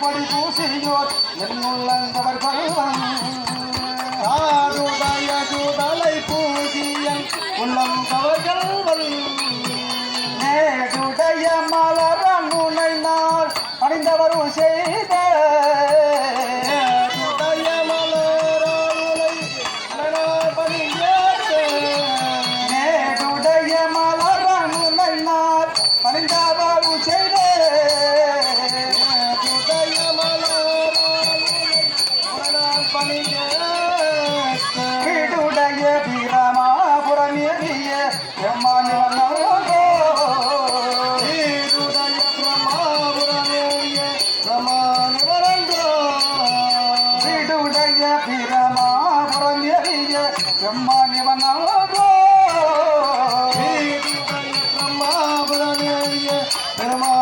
பொடி பூசியோர் என்னுள்ளந்தவர்கள் ஆடுடைய சுடலை பூசியன் உள்ளம் கவர்கள் நேடுடைய மலரன் முனைந்தார் அணிந்தவரும் செய்த பிரமாபுரமேறிய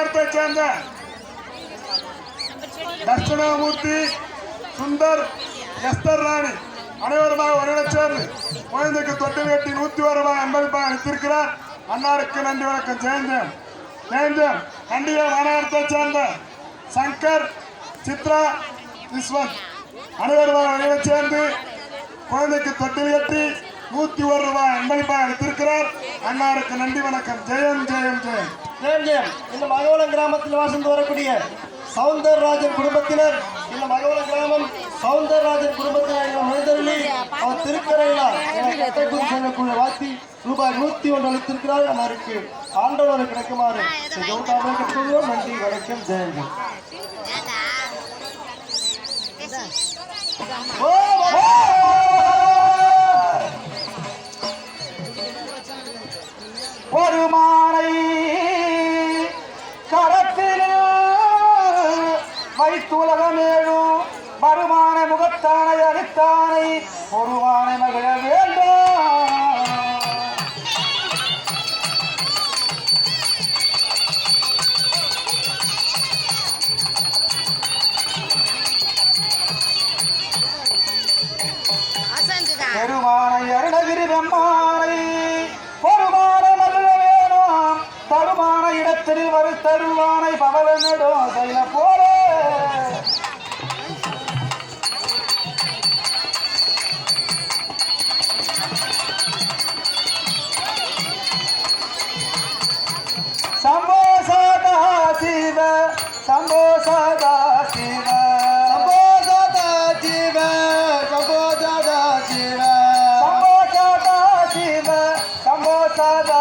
எட்டுவார சேர்ந்த தட்சிணாமூர்த்தி சுந்தர் எஸ்தர் ராணி அனைவருமாக வருடச் சேர்ந்து குழந்தைக்கு தொட்டு கட்டி நூத்தி ஒரு ரூபாய் எண்பது ரூபாய் அளித்திருக்கிறார். அன்னாருக்கு நன்றி வணக்கம். ஜெயந்தன் ஜெயந்தன் கண்டிய மாநகரத்தை சேர்ந்த சங்கர் சித்ரா விஸ்வந்த் அனைவருமாக வருடச் சேர்ந்து குழந்தைக்கு தொட்டில் கட்டி நூத்தி ஒரு ரூபாய் எண்பது ரூபாய் அளித்திருக்கிறார். அன்னாருக்கு நன்றி வணக்கம். ஜெயம் ஜெயம் ஜெயம். ஜெயம் இந்த மகவளம் கிராமத்தில் வாசந்து வரக்கூடிய சவுந்தரராஜன் குடும்பத்தினர் இந்த மகவலம் கிராமம் சவுந்தரராஜன் குடும்பத்தினர் மனிதர்களி அவர் திருக்கரையிலார் என செல்லக்கூடிய வாத்தி ரூபாய் நூத்தி ஒன்று அளித்திருக்கிறார் அவருக்கு ஆண்டவர் கிடைக்குமாறு நன்றி வணக்கம் ஜெயந்தி ஒரு மா வைத்துலகமேழும் வருமான முகத்தானை அழுத்தானை ஒருவான Kaka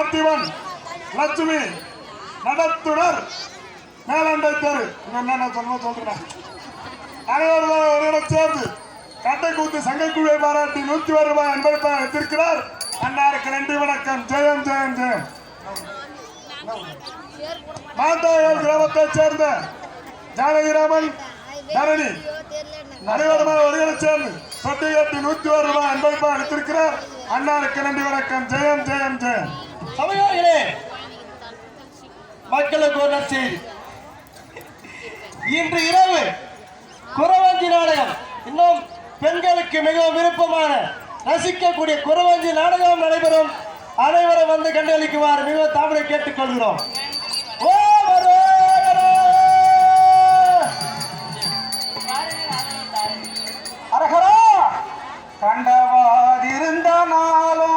பார்த்திபன் லட்சுமி நடத்துனர் மேலாண்டை தெரு என்ன சொல்லணும் சொல்றேன். அனைவரும் ஒருவரை சேர்ந்து கட்டைக்கூத்து சங்கக்குழுவை பாராட்டி நூத்தி ஒரு ரூபாய் எண்பது ரூபாய் வைத்திருக்கிறார். அன்னாருக்கு நன்றி வணக்கம். ஜெயம் ஜெயம் ஜெயம். மாட்டாயல் கிராமத்தை சேர்ந்த ஜானகிராமன் தரணி. அனைவருமாக ஒருவரை சேர்ந்து தொட்டி கட்டி நூத்தி ஒரு ரூபாய் எண்பது ரூபாய் வைத்திருக்கிறார். அன்னாருக்கு நன்றி வணக்கம். ஜெயம் ஜெயம் ஜெயம். சமயங்களே மக்களுக்கு ஒரு நற்செய்தி இன்று இரவு குறவஞ்சி நாடகம் இன்னும் பெண்களுக்கு மிகவும் விருப்பமான ரசிக்கக்கூடிய குறவஞ்சி நாடகம் நடைபெறும். அனைவரும் வந்து கண்டளிக்குமாறு மிகவும் தாமரை கேட்டுக்கொள்கிறோம். கண்டவாதிருந்த நாளும்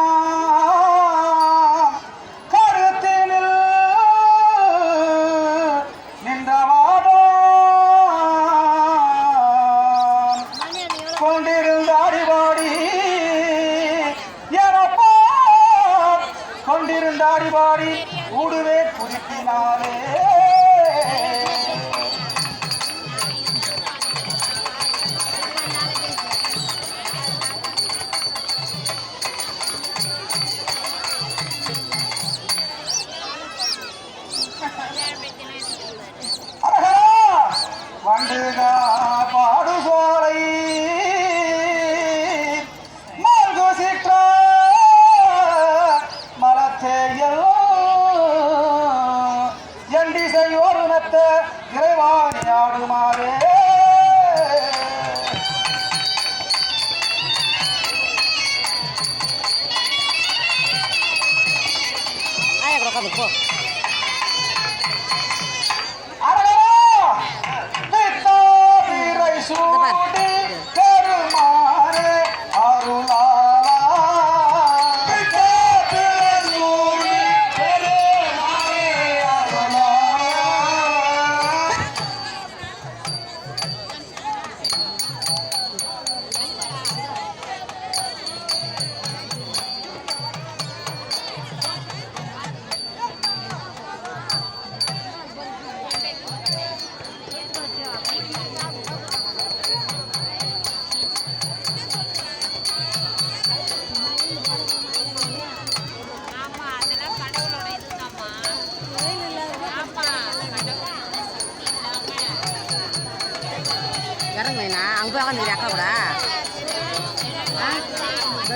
Ayo kalau kamu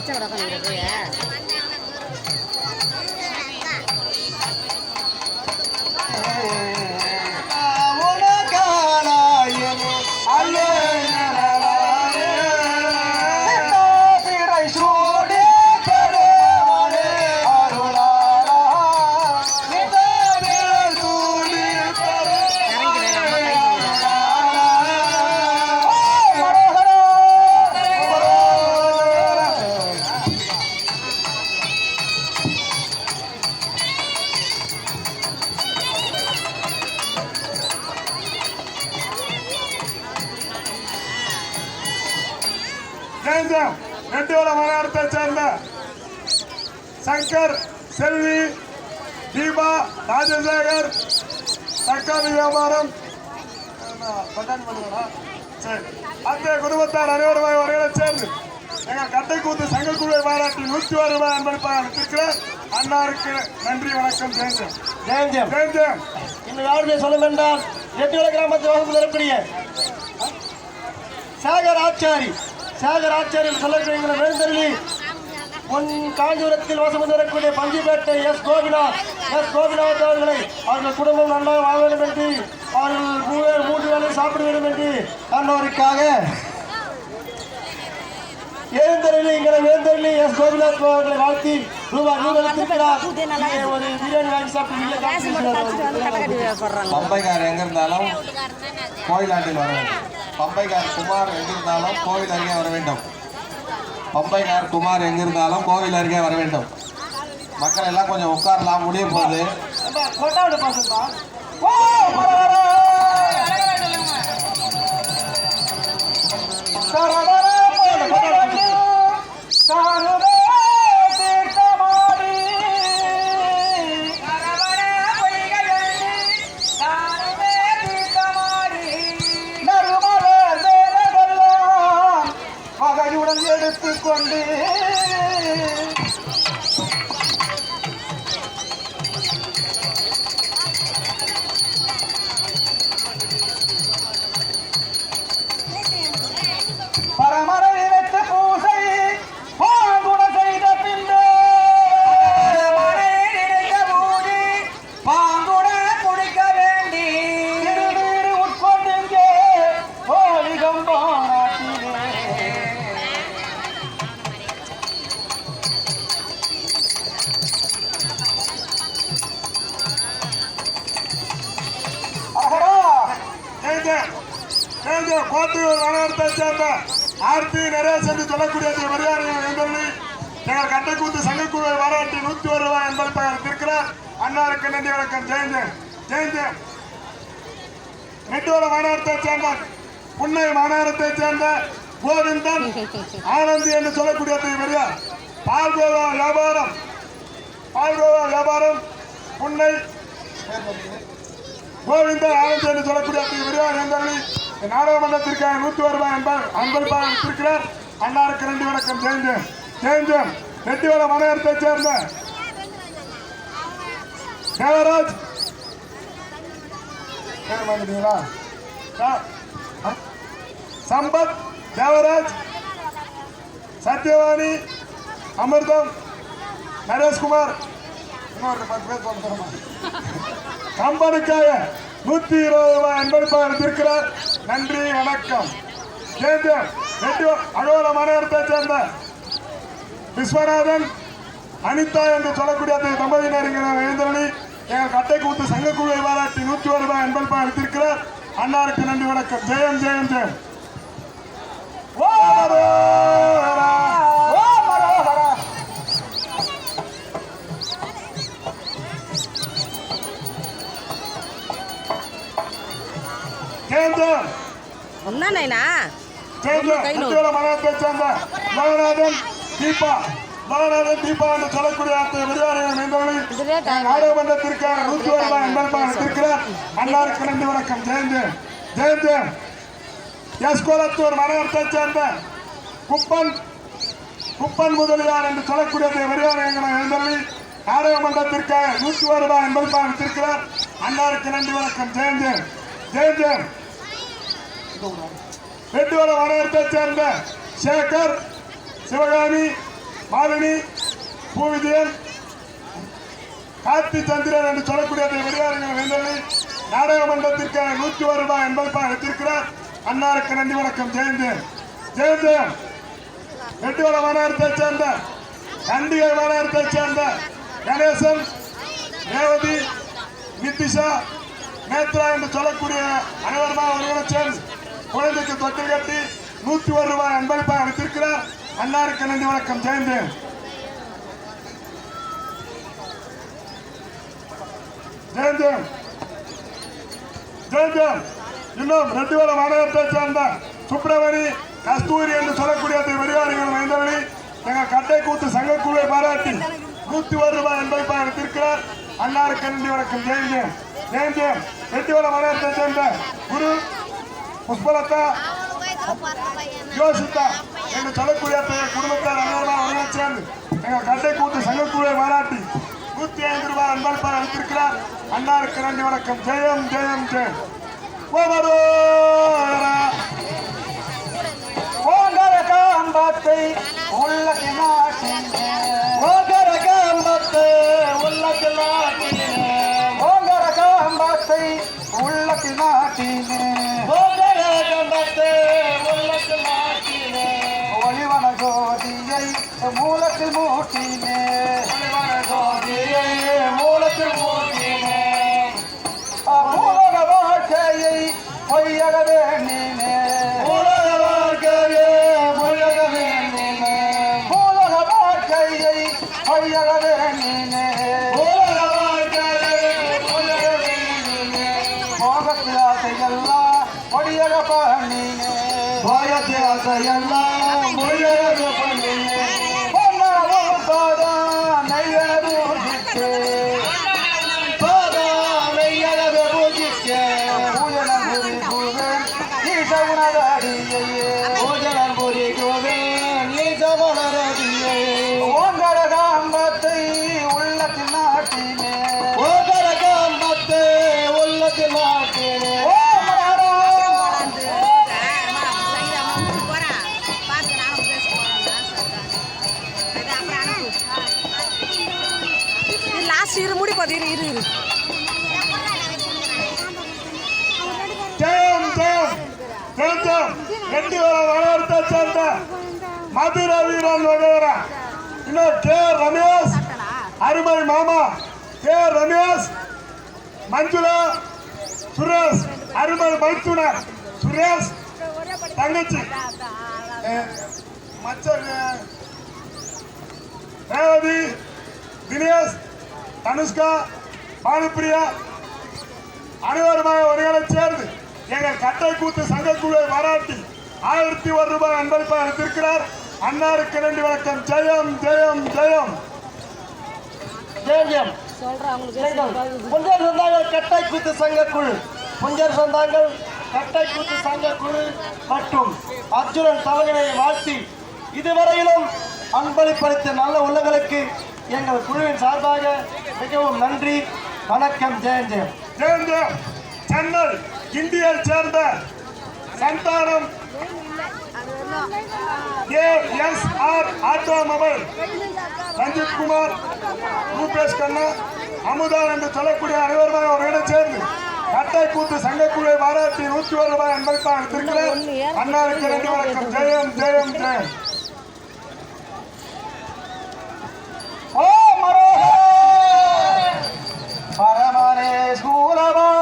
வச்சா கூட உட்காந்துக்கிற போய் வியாபாரம்? சரி அத்தகைய குடும்பத்தார் அனைவருமாய் ஒருவரை சேர்ந்து எங்கள் கட்டைக்கூத்து சங்கக்குழுவை பாராட்டி நூற்றி ஒரு ரூபாய் அன்பளிப்பாக அனுப்பியிருக்கிறார் அன்னாருக்கு நன்றி வணக்கம் ஜெயம். ஜெயம். ஜெயம். இன்னும் யாருடைய சொல்லும் என்றால் எட்டுவள கிராமத்தில் வகுப்பு தரக்கூடிய சாகர் ஆச்சாரி. சாகர் ஆச்சாரி சொல்லக்கூடிய வேந்தர்களி பொன் காஞ்சிபுரத்தில் வசம் வரக்கூடிய பஞ்சிப்பேட்டை எஸ். கோபிநாத். கோபிநாத் அவர்களை அவர்கள் குடும்பம் நல்லா வாழ வேண்டும் என்று அவர்கள் மூன்று வேளை சாப்பிட வேண்டும் என்று அன்னோருக்காக எழுந்தரில் எங்களை வேந்தரில் எஸ். கோபிநாத் அவர்களை வாழ்த்தி ரூபாய் நூறு அளித்திருக்கிறார் இங்கே ஒரு பிரியாணி வாங்கி சாப்பிட்டு பம்பைக்கார் எங்க இருந்தாலும் கோயிலாண்டில் வர வேண்டும். பம்பைக்கார் குமார் எங்க இருந்தாலும் கோவில் அருகே வர வேண்டும். பம்பைக்கார் குமார் எங்க இருந்தாலும் கோவில் அருகே வர வேண்டும். மக்கள் எல்லாம் கொஞ்சம் உட்காரலாம் முடிய போகுது. ஜெயந்த கோட்டையூர் வனத்தை சேர்ந்த ஆர்த்தி நரேஷ் என்று சொல்லக்கூடிய மரியாதை எழுந்தள்ளி எங்கள் கட்டைக்கூத்து சங்கக்குழு பாராட்டி நூத்தி ஒரு ரூபாய் என்பது பெயர் இருக்கிறார். அன்னாருக்கு நன்றி வணக்கம். ஜெயந்தேன் ஜெயந்தேன் நெட்டுவர மாநகரத்தை சேர்ந்த புன்னை மாநகரத்தை சேர்ந்த கோவிந்தன் ஆனந்தி என்று சொல்லக்கூடிய பெரியார் பால்கோவா வியாபாரம். பால்கோவா வியாபாரம். புன்னை கோவிந்தன் ஆனந்தி என்று சொல்லக்கூடிய விரிவாக எந்தவழி நாடாளுமன்றத்திற்காக நூத்தி ஒரு ரூபாய் அன்பளிப்பாக இருக்கிறார் அன்னாருக்கு நன்றி வணக்கம் ஜெயந்தன் ஜெயந்தன் ரெட்டிவள மாநகரத்தை சேர்ந்த தேவராஜ். சம்பத் தேவராஜ். சத்யவாணி. அமிர்தம். நரேஷ்குமார். இன்னொரு பத்து பேர் சொல்ல கம்பனுக்காக. நூத்தி இருபது ரூபாய் அன்பளிப்பாக இருக்கிறார் நன்றி வணக்கம். சேர்ந்து அகோல மாநகரத்தை சேர்ந்த விஸ்வநாதன் அனிதா என்று சொல்லக்கூடிய அந்த தம்பதியினர் இங்கே எங்கள் கட்டை கூத்து சங்கக்குழுவை பாராட்டி நூற்றி ஒரு ரூபாய் அன்பளிப்பாக அளித்திருக்கிறார் அன்னாருக்கு நன்றி வணக்கம். ஜெயம் ஜெயம் ஜெயம். ఉన్నానైనా ஜெயஜெயம் மனத்தை சேர்ந்த லோகநாதன் தீபா லோகநாதன் தீபா என்று சொல்லக்கூடிய அந்த விரிவாரையும் இதுவே time. நாடாளுமன்றத்திற்கான நூற்றி ஒரு ரூபாய் என்பதற்காக இருக்கிறார் அன்னாருக்கு நன்றி வணக்கம் ஜெயந்தேவ் ஜெயந்தேவ் எஸ் கோலத்தூர் மனத்தை சேர்ந்த குப்பன் குப்பன் முதலியார் என்று சொல்லக்கூடிய அந்த விரிவாரையங்களை எழுந்தள்ளி நாடாளுமன்றத்திற்காக நூற்றி ஒரு ரூபாய் என்பதற்காக இருக்கிறார் அன்னாருக்கு நன்றி வணக்கம் ஜெயந்தேவ் ஜெயந்தேவ் ரெட்டிவர வனத்தை சேர்ந்த சேகர் சிவகாமி மாலினி பூவிஜயன் கார்த்தி சந்திரன் என்று சொல்லக்கூடிய அந்த விளையாடுகள் வெந்தலை நாடகமன்றத்திற்கான நூற்றி ஒரு ரூபாய் என்பதற்காக எடுத்திருக்கிறார் அன்னாருக்கு நன்றி வணக்கம். ஜெயந்தேன் ஜெயந்தேன் ரெட்டிவர வனத்தை சேர்ந்த கண்டிகை வனத்தை சேர்ந்த கணேசன் ரேவதி நித்திஷா நேத்ரா என்று சொல்லக்கூடிய அனைவருமா ஒருவரை சேர்ந்து குழந்தைக்கு தொட்டில் கட்டி நூத்தி ஒரு ரூபாய் அன்பளிப்பாக அளித்திருக்கிறார் அன்னாருக்கு நன்றி வணக்கம். ஜெயந்தேன் ஜெயந்தேன் ஜெயந்தேன் இன்னும் ரெட்டிவர மாநகரத்தை சேர்ந்த சுப்பிரமணி கஸ்தூரி என்று சொல்லக்கூடிய அந்த வெளியாளிகள் வைந்தவழி எங்கள் கட்டை கூத்து சங்கக்குழுவை பாராட்டி நூத்தி ஒரு ரூபாய் அன்பளிப்பாக அளித்திருக்கிறார் அன்னாருக்கு நன்றி வணக்கம். ஜெயந்தேன் ஜெயந்தேன் ரெட்டிவள மாநகரத்தை சேர்ந்த குரு புஷ்பலதா யோசித்தா. என்று சொல்லக்கூடிய குடும்பத்தார் அனைவரும் அவர்கள் சேர்ந்து எங்கள் கட்டை கூட்டு சங்கக்குழுவை பாராட்டி நூத்தி ஐந்து ரூபாய் அன்பளிப்பாக அளித்திருக்கிறார். அண்ணாருக்கு நன்றி வணக்கம். ஜெயம் ஜெயம் ஜெயம். காம்பத்தை உள்ள மாட்டினே ஓகர காம்பத்து உள்ளத்தில் ஆட்டினே ஓங்கர காம்பத்தை உள்ள மாட்டினே ஓகர காம்பத்து உள்ளத்தில் ஒளிவன ஜோதியை மூலத்தில் மூட்டினே கூடாது இரு இரு இரு. ஜெயம் ஜெயம். ஜெயிச்சோம் ரெண்டு வளர்த்த கே ரமேஷ் அருமை மாமா. கே ரமேஷ் மஞ்சுளா சுரேஷ் அருமை மைத்துனர் சுரேஷ் தங்கச்சி. மச்சன் ரேவதி தினேஷ் தனுஷ்கா பானுப்பிரியா அனைவருமாக ஒருகளை சேர்ந்து எங்கள் கட்டை கூத்து சங்கக்குழுவை பாராட்டி ஆயிரத்தி ஒரு ரூபாய் அன்பளிப்பாக எடுத்திருக்கிறார் அன்னாருக்கு நன்றி வணக்கம். ஜெயம் ஜெயம் ஜெயம். ஜெயம் புஞ்சர் சொந்தாங்கள் கட்டை கூத்து சங்கக்குழு. குழு புஞ்சர் சொந்தாங்கள் கட்டை கூத்து சங்கக்குழு மற்றும் அர்ஜுனன் தலைவனை வாழ்த்தி இதுவரையிலும் அன்பளிப்பளித்த நல்ல உள்ளங்களுக்கு எங்கள் குழுவின் சார்பாக மிகவும் நன்றி. வணக்கம் ஜெயம் ஜெயம் ஜெயம் ஜெயம் சென்னை இந்தியை சேர்ந்த சந்தானம் ஏஎஸ்ஆர் ஆட்டோமொபைல் ரஞ்சித் குமார் ரூபேஷ் கண்ணா அமுதா என்று சொல்லக்கூடிய அனைவருமாக அவர்களிடம் சேர்ந்து கட்டை கூத்து சங்கக்குழுவை பாராட்டி நூற்றி ஒரு ரூபாய் அன்பளிப்பாக அளித்திருக்கிறார் அன்னாருக்கு வணக்கம். ஜெயம் ஜெயம் ஜெயம். பரமனே சூரவாணி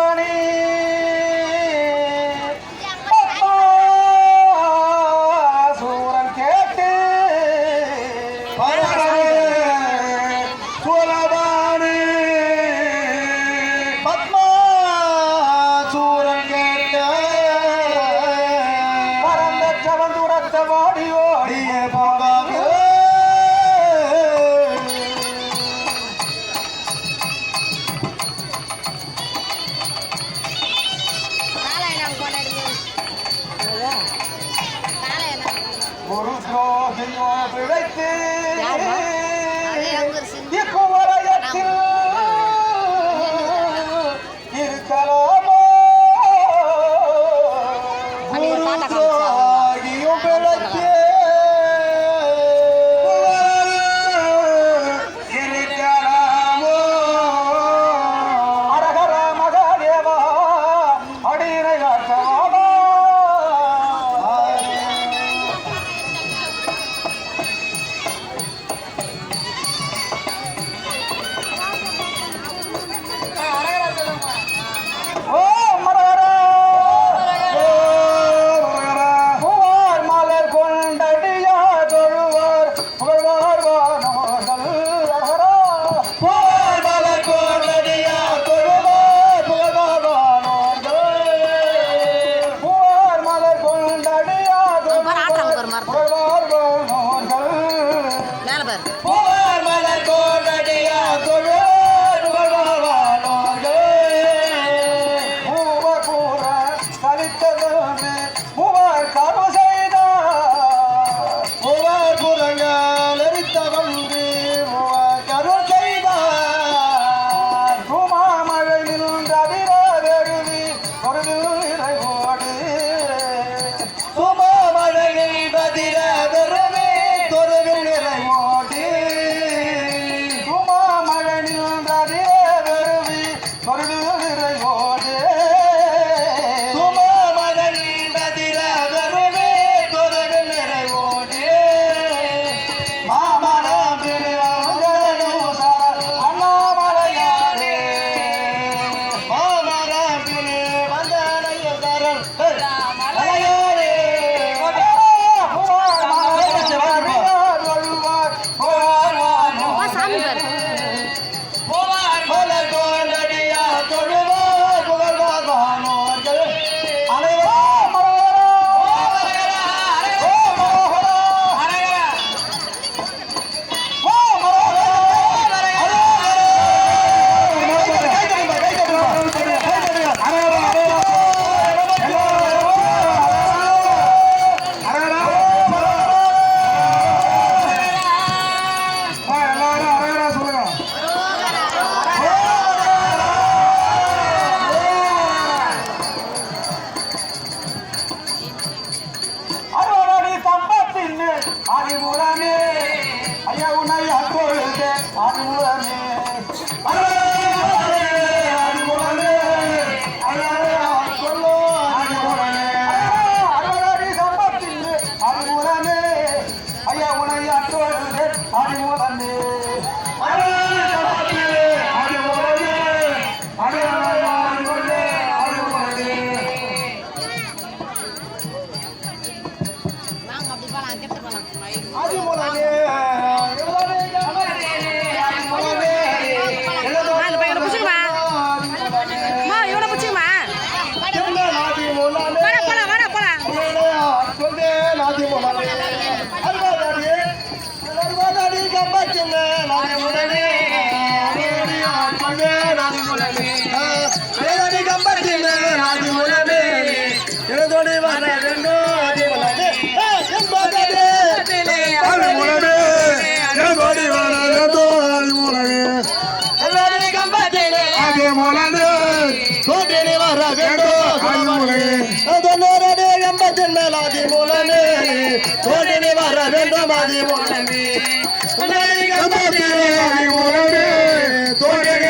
தோழினி வர வேண்டும் அது மூலமே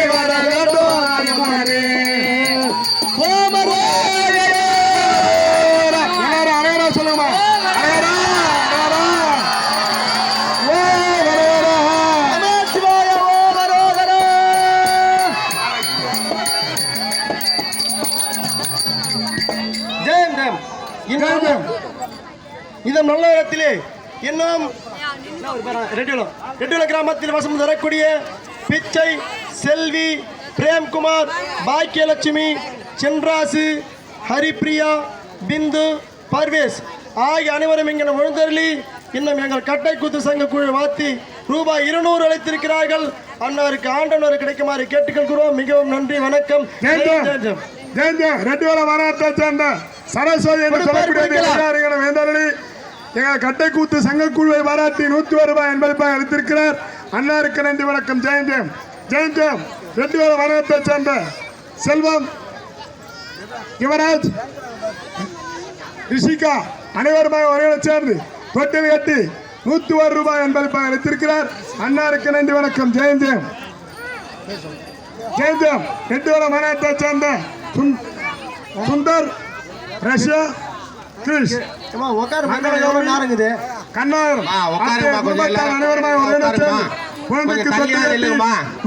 வர வேண்டும் அது இதன் நல்ல இடத்திலே. இன்னும் ரெட்டியுலம் கிராமத்தில் வசம் தரக்கூடிய பிச்சை செல்வி பிரேம்குமார் பாக்கியலட்சுமி சென்ராசு ஹரிப்ரியா பிந்து பர்வேஸ். ஆகிய அனைவரும் இங்கே விழுந்தருளி இன்னும் எங்கள் கட்டை கூத்து சங்க குழு வாத்தி ரூபாய் இருநூறு அளித்திருக்கிறார்கள். அன்னாருக்கு ஆண்டனர் கிடைக்குமாறு கேட்டுக்கொள்கிறோம். மிகவும் நன்றி வணக்கம். ரெட்டிவர மாநாட்டை சேர்ந்த சரஸ்வதி என்று சொல்லக்கூடிய எங்கள் கட்டைக்கூத்து சங்கக்குழுவை பாராட்டி நூற்றி ஒரு ரூபாய் என்பதற்காக அளித்திருக்கிறார். அண்ணாருக்கு நன்றி வணக்கம். ஜெயந்தேம் ஜெயந்தேம் பேரும் மாநாட்டை சேர்ந்த செல்வம் யுவராஜ் ரிஷிகா அனைவருமாக ஒரே சேர்ந்து தொட்டில் கட்டி நூற்றி ஒரு ரூபாய் என்பதற்காக அளித்திருக்கிறார். அண்ணாருக்கு நன்றி வணக்கம். ஜெயம் ஜெயந்தம் ரெட்டிவர மாநாட்டை சேர்ந்த சுந்தர் ரஷ்யா கிரிஷ் உட்காரு உட்காருங்கம்மா, கொஞ்சம் எல்லாரும். அனைவருமாக உட்காருங்கம்மா. குழந்தைக்கு கொஞ்சம்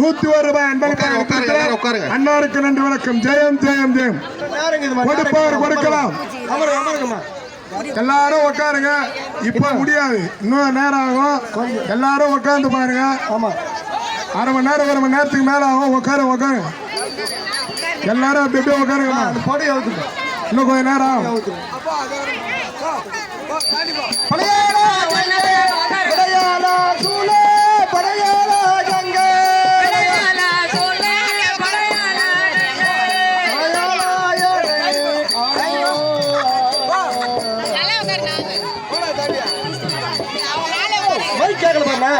நூத்தி ஒரு ரூபாய் உட்காருங்க, உட்காருங்க, எல்லாரும் உட்காருங்க. அன்னாருக்கு நன்றி வணக்கம். ஜெயம் ஜெயம் ஜெயம். கொடுப்பவர் கொடுக்கலாம். எல்லாரும் உட்காருங்க இப்ப முடியாது. இன்னும் நேரம் ஆகும். எல்லாரும் உட்கார்ந்து பாருங்க. ஆமா. அரை மணி நேரம் ஒரு மணி நேரத்துக்கு மேல ஆகும். உட்காரு உட்காருங்க எல்லாரும் அப்படி அவுத்துங்க இன்னும் கொஞ்ச நேரம் ஆகும். கங்கை, படையாளா சூலே, படையாளா கங்கை. கேட்கல பாருண்ணா.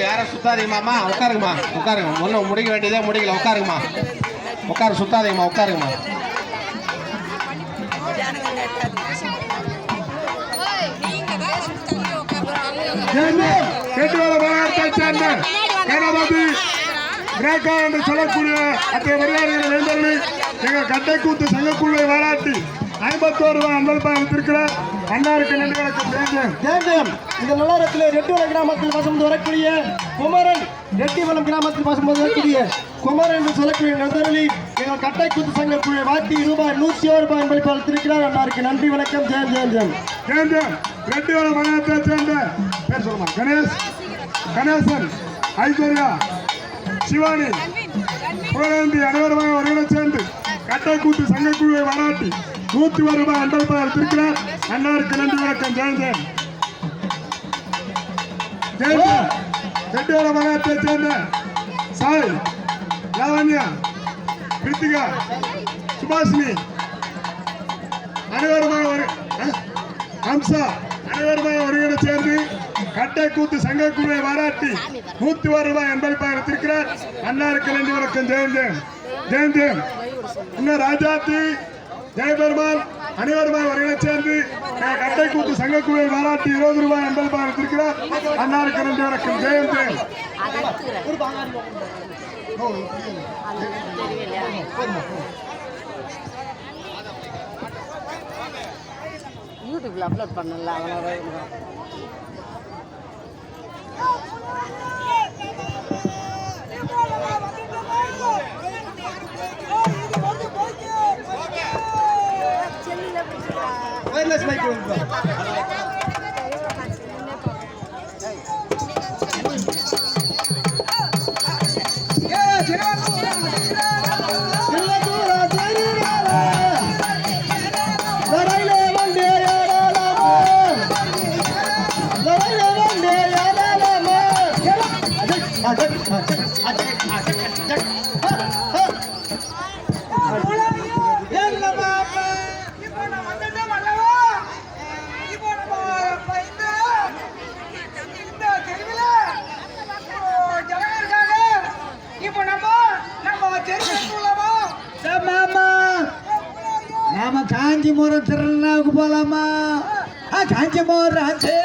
யாரும் சுத்தாதீங்கம்மா. உட்காருங்கம்மா. உட்காருங்க. ஒன்றும் முடிக்க வேண்டியதே முடிக்கல. உட்காருங்கம்மா. உட்காரு சுத்தாதீங்கம்மா. உட்காருங்கம்மா. என்று சொல்லக்கூடிய அத்தகைய மரியாதைகளை வேந்தர்கள் எங்க கட்டைக்கூத்து சங்கக்குழுவை பாராட்டி ஐம்பத்தோரு ரூபாய் அன்பளிப்பாக அளித்திருக்கிறார் இந்த நல்லாரத்தில் ரெட்டிவளம் கிராமத்தில் வசம் வரக்கூடிய குமரன். ரெட்டிவளம் கிராமத்தில் வசம் வரக்கூடிய குமரன் என்று சொல்லக்கூடிய நந்தரலி எங்கள் கட்டை குத்து சங்க குழு வாட்டி ரூபாய் நூற்றி ஒரு ரூபாய் அன்பளிப்பு அளித்திருக்கிறார் அன்னாருக்கு நன்றி வணக்கம். ஜெயம் ஜெயம் ஜெயம் ஜெயஜெயம் ரெட்டிவள மகனத்தை சேர்ந்த பேர் சொல்லுமா? கணேஷ் கணேசன் ஐஸ்வர்யா சிவானி புகழேந்தி அனைவருமாக ஒருவரை சேர்ந்து கட்டைக்கூத்து சங்கக்குழுவை பாராட்டி நூத்தி ஒரு ரூபாய் அன்பளிப்பாக அளித்திருக்கிறார் அண்ணாருக்கு நன்றி வணக்கம். ஜெயந்தன் ஜெயஜெயம் ரெட்டிவள மகனத்தை சேர்ந்த சாய் லாவண்யா கிருத்திகா சுபாஷினி. அனைவருமாக ஒரு ஹம்சா அம்சா அனைவருமாக ஒருங்கிட சேர்ந்து கட்டை கூத்து சங்கக்குழுவை பாராட்டி நூத்தி ஒரு ரூபாய் என்பளிப்பாக எடுத்திருக்கிறார் அண்ணாருக்கு நன்றி வணக்கம். ஜெயம் ஜெயம் இன்னும் ராஜாத்தி ஜெயபெருமான் அனைவருமாய் ஒருங்கிட சேர்ந்து கட்டை கூத்து சங்கக்குழுவை மாநாட்டு இருபது ரூபாய் என்பளிப்பாக எடுத்திருக்கிறார். அன்னாருக்கு நன்றி வணக்கம். ஜெயம் ஜெயம் யூடியூப்ல அப்லோட் பண்ணல அவனோட সবাইকে রাধে